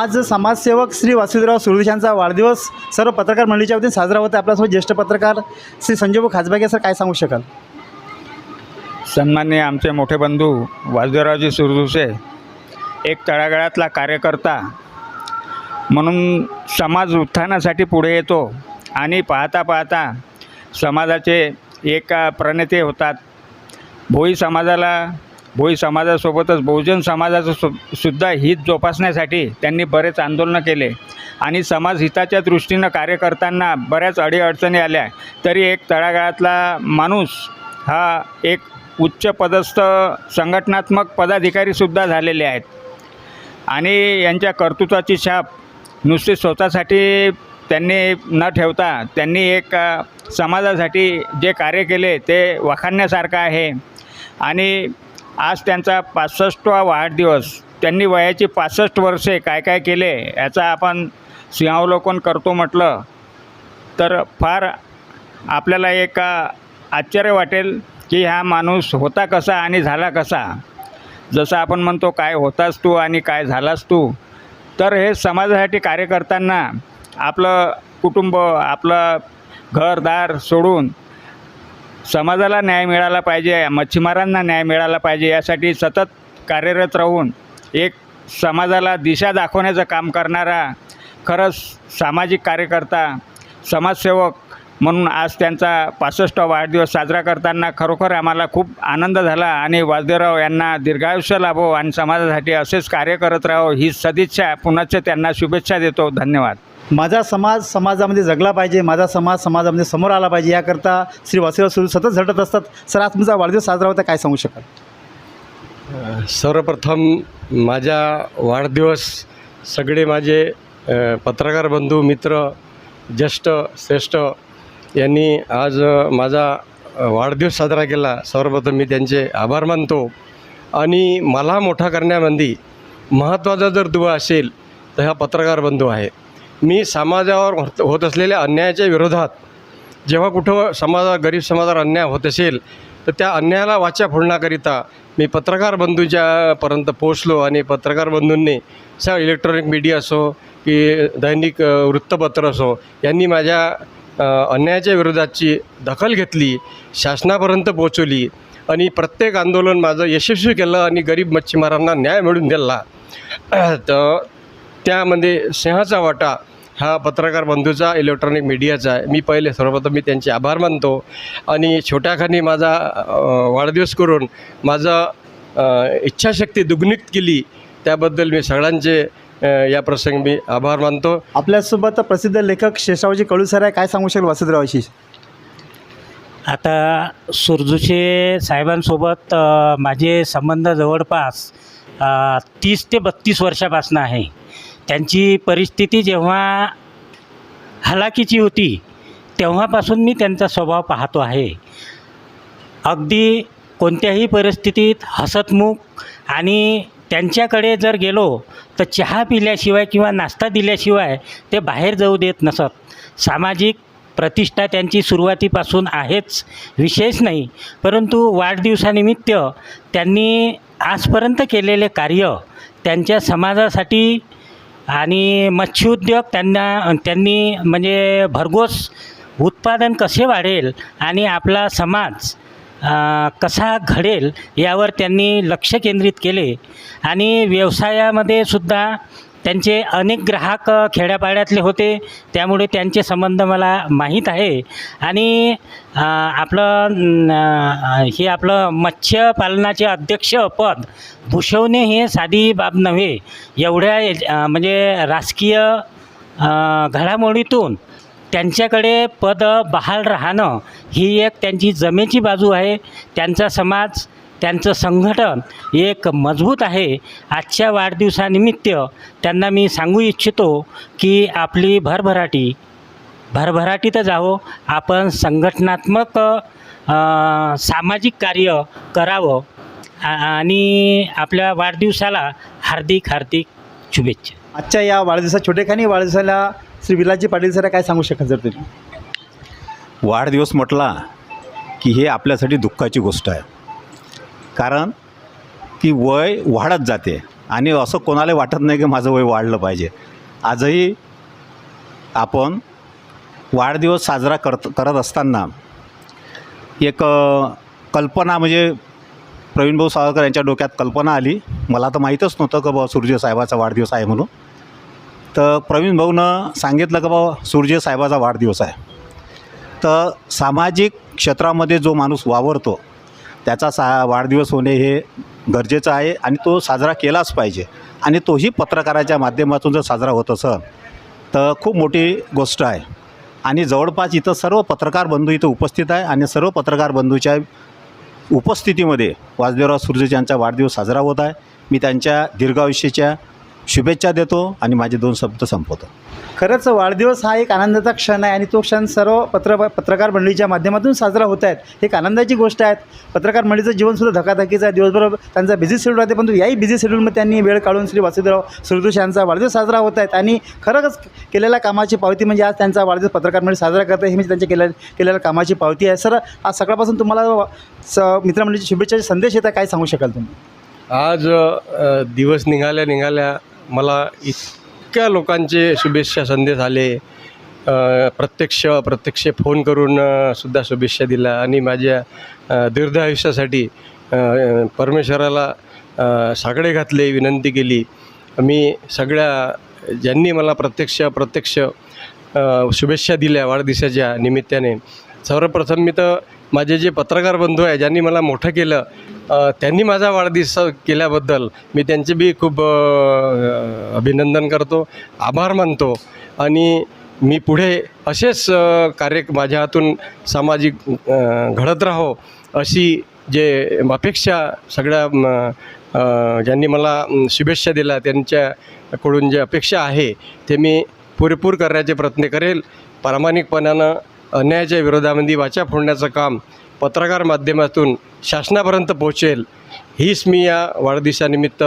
आज समाजसेवक श्री वासुदेवराव सुरदेश यांचा वाढदिवस सर्व पत्रकार मंडळीच्या वतीने साजरा होता आपल्यासोबत ज्येष्ठ पत्रकार श्री संजय खाजबागे सर काय सांगू शकाल? सन्मान्य आमचे मोठे बंधू वासुदेवरावजी सुरदुसे एक तळागाळातला कार्यकर्ता म्हणून समाज उत्थानासाठी पुढे येतो आणि पाहता पाहता समाजाचे एक प्रणेते होतात. भोई समाजाला भोई समाजासोबतच बहुजन समाजाचं सु सुद्धा हित जोपासण्यासाठी त्यांनी बरेच आंदोलनं केले. आणि समाज हिताच्या दृष्टीनं कार्य करताना बऱ्याच अडीअडचणी आल्या. तरी एक तळागाळातला माणूस हा एक उच्च पदस्थ संघटनात्मक पदाधिकारीसुद्धा झालेले आहेत. आणि यांच्या कर्तृत्वाची छाप नुसती स्वतःसाठी त्यांनी न ठेवता त्यांनी एक समाजासाठी जे कार्य केले ते वाखाणण्यासारखं आहे. आणि आज त्यांचा पासष्टवा वाढदिवस. त्यांनी वयाची पासष्ट वर्षे काय काय केले याचा आपण सिंहावलोकन करतो म्हटलं. तर फार आपल्याला एक आश्चर्य वाटेल की हा माणूस होता कसा आणि झाला कसा. जसं आपण म्हणतो काय होतास तू आणि काय झालास तू. तर हे समाजासाठी कार्य करताना आपलं कुटुंब आपलं घरदार सोडून समाजाला न्याय मिळाला पाहिजे मच्छीमारांना न्याय मिळाला पाहिजे यासाठी सतत कार्यरत राहून एक समाजाला दिशा दाखवण्याचं काम करणारा खरंच सामाजिक कार्यकर्ता समाजसेवक म्हणून आज त्यांचा पासष्ट वाढदिवस साजरा करताना खरोखर आम्हाला खूप आनंद झाला आणि वासुदेवराव यांना दीर्घायुष्य लाभो आणि समाजासाठी असेच कार्य करत राहो ही सदिच्छा पुनश्च त्यांना शुभेच्छा देतो. धन्यवाद. माझा समाज समाजामध्ये जगला पाहिजे माझा समाज समाजामध्ये समोर आला पाहिजे याकरता श्री वासुदेव सुरू सतत झटत असतात. सर आज तुमचा वाढदिवस साजरा होता काय सांगू शकाल? सर्वप्रथम माझा वाढदिवस सगळे माझे पत्रकार बंधू मित्र ज्येष्ठ श्रेष्ठ यांनी आज माझा वाढदिवस साजरा केला. सर्वप्रथम मी त्यांचे आभार मानतो. आणि मला मोठा करण्यामध्ये महत्त्वाचा जर दुवा असेल तर हा पत्रकार बंधू आहे. मी समाजावर होत होत असलेल्या अन्यायाच्या विरोधात जेव्हा कुठं समाजा गरीब समाजावर अन्याय होत असेल तर त्या अन्यायाला वाचा फोडण्याकरिता मी पत्रकार बंधूच्यापर्यंत पोचलो आणि पत्रकार बंधूंनी स इलेक्ट्रॉनिक मीडिया असो की दैनिक वृत्तपत्र असो यांनी माझ्या अन्यायाच्या विरोधाची दखल घेतली शासनापर्यंत पोचवली आणि प्रत्येक आंदोलन माझं यशस्वी केलं आणि गरीब मच्छीमारांना न्याय मिळून दिला. तर त्यामध्ये सिंहाचा वाटा हा पत्रकार बंधूचा इलेक्ट्रॉनिक मीडियाचा आहे. मी पहिले सर्वप्रथम मी त्यांचे आभार मानतो. आणि छोट्याखानी माझा वाढदिवस करून माझं इच्छाशक्ती दुग्नित केली त्याबद्दल मी सगळ्यांचे या प्रसंगी मी आभार मानतो. आपल्यासोबत प्रसिद्ध लेखक शेषावजी कळू सर आहे. काय सांगू शकाल वासुदेवरावशी आता सुरजुशे साहेबांसोबत माझे संबंध जवळपास तीस ते बत्तीस वर्षापासून आहे. त्यांची परिस्थिती जेव्हा हलाखीची होती तेव्हापासून मी त्यांचा स्वभाव पाहतो आहे. अगदी कोणत्याही परिस्थितीत हसतमुख आणि त्यांच्याकडे जर गेलो तर चहा पिल्याशिवाय किंवा नाश्ता दिल्याशिवाय ते बाहेर जाऊ देत नसत. सामाजिक प्रतिष्ठा त्यांची सुरुवातीपासून आहेच विशेष नाही. परंतु वाढदिवसानिमित्त त्यांनी आजपर्यंत केलेले कार्य त्यांच्या समाजासाठी आणि मत्स्योद्योग त्यांना त्यांनी म्हणजे भरघोस उत्पादन कसे वाढेल आणि आपला समाज कसा घडेल यावर त्यांनी लक्ष केंद्रित केले. आणि व्यवसायामध्ये सुद्धा त्यांचे अनेक ग्राहक खेड्यापाड्यातले होते. त्यामुळे त्यांचे संबंध मला माहीत आहे. आणि आपलं हे आपलं मत्स्यपालनाचे अध्यक्षपद भूषवणे हे साधी बाब नव्हे. एवढ्या म्हणजे राजकीय घडामोडीतून त्यांच्याकडे पद बहाल राहणं ही एक त्यांची जमेची बाजू आहे. त्यांचा समाज त्यांचं संघटन एक मजबूत आहे. आजच्या वाढदिवसानिमित्त त्यांना मी सांगू इच्छितो की आपली भरभराटी भरभराटी तर जावो आपण संघटनात्मक सामाजिक कार्य करावं. आणि आपल्या वाढदिवसाला हार्दिक हार्दिक शुभेच्छा. आजच्या या वाढदिवसात छोटेखानी वाढदिवसाला श्री विलासजी पाटील सर काय सांगू शकाल जर तुम्ही वाढदिवस म्हटला की हे आपल्यासाठी दुःखाची गोष्ट आहे. कारण की वय वाढत जाते. आणि असं कोणाला वाटत नाही की माझं वय वाढलं पाहिजे. आजही आपण वाढदिवस साजरा करत करत असताना एक कल्पना म्हणजे प्रवीण भाऊ सावरकर यांच्या डोक्यात कल्पना आली. मला तर माहीतच नव्हतं का बाबा सूर्य साहेबाचा वाढदिवस आहे म्हणून. तर प्रवीण भाऊनं सांगितलं का बाबा सूर्य साहेबाचा वाढदिवस आहे. तर सामाजिक क्षेत्रामध्ये जो माणूस वावरतो त्याचा सा वाढदिवस होणे हे गरजेचं आहे आणि तो साजरा केलाच पाहिजे. आणि तोही पत्रकाराच्या माध्यमातून जर साजरा होत असं तर खूप मोठी गोष्ट आहे. आणि जवळपास इथं सर्व पत्रकार बंधू इथं उपस्थित आहे आणि सर्व पत्रकार बंधूच्या उपस्थितीमध्ये वासुदेवराव सुरजेश यांचा वाढदिवस साजरा होत आहे. मी त्यांच्या दीर्घायुष्याच्या शुभेच्छा देतो आणि माझे दोन शब्द संपवतो. खरंच वाढदिवस हा एक आनंदाचा क्षण आहे आणि तो क्षण सर्व पत्र पत्रकार मंडळीच्या माध्यमातून साजरा होत आहेत. हे एक आनंदाची गोष्ट आहे. पत्रकार मंडळीचं जीवनसुद्धा धकाधकीचं आहे. दिवसभर त्यांचा बिझी शेड्यूल राहते परंतु याही बिझी शेड्यूलमध्ये त्यांनी वेळ काढून श्री वासुदेवराव सुरदुश यांचा वाढदिवस साजरा होत आहेत. आणि खरंच केलेल्या कामाची पावती म्हणजे आज त्यांचा वाढदिवस पत्रकार मंडळी साजरा करत. आहे ही म्हणजे त्यांच्या केल्या केलेल्या कामाची पावती आहे. सर आज सकाळपासून तुम्हाला स मित्रमंडळीची शुभेच्छाचे संदेश येतात काय सांगू शकाल तुम्ही? आज दिवस निघाल्या निघाल्या मला इतक्या लोकांचे शुभेच्छा संदेश आले. प्रत्यक्ष प्रत्यक्ष फोन करून सुद्धा शुभेच्छा दिल्या. आणि माझ्या अ, दीर्घ आयुष्यासाठी परमेश्वराला सागडे घातले विनंती केली. मी सगळ्या ज्यांनी मला प्रत्यक्ष प्रत्यक्ष शुभेच्छा दिल्या वाढदिवसाच्या निमित्ताने. सर्वप्रथम मी तर माझे जे पत्रकार बंधू आहे ज्यांनी मला मोठं केलं त्यांनी माझा वाढदिवस केल्याबद्दल मी त्यांचे बी खूप अभिनंदन करतो आभार मानतो. आणि मी पुढे असेच कार्य माझ्या हातून सामाजिक घडत राहो अशी जे अपेक्षा सगळ्या ज्यांनी मला शुभेच्छा दिल्या त्यांच्याकडून जे अपेक्षा आहे ते मी पुरेपूर करण्याचे प्रयत्न करेल. प्रामाणिकपणानं अन्यायाच्या विरोधामध्ये वाचा फोडण्याचं काम पत्रकार माध्यमातून शासनापर्यंत पोहोचेल हीच मी या वाढदिवसानिमित्त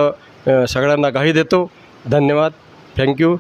सगळ्यांना गाही देतो. धन्यवाद. थँक्यू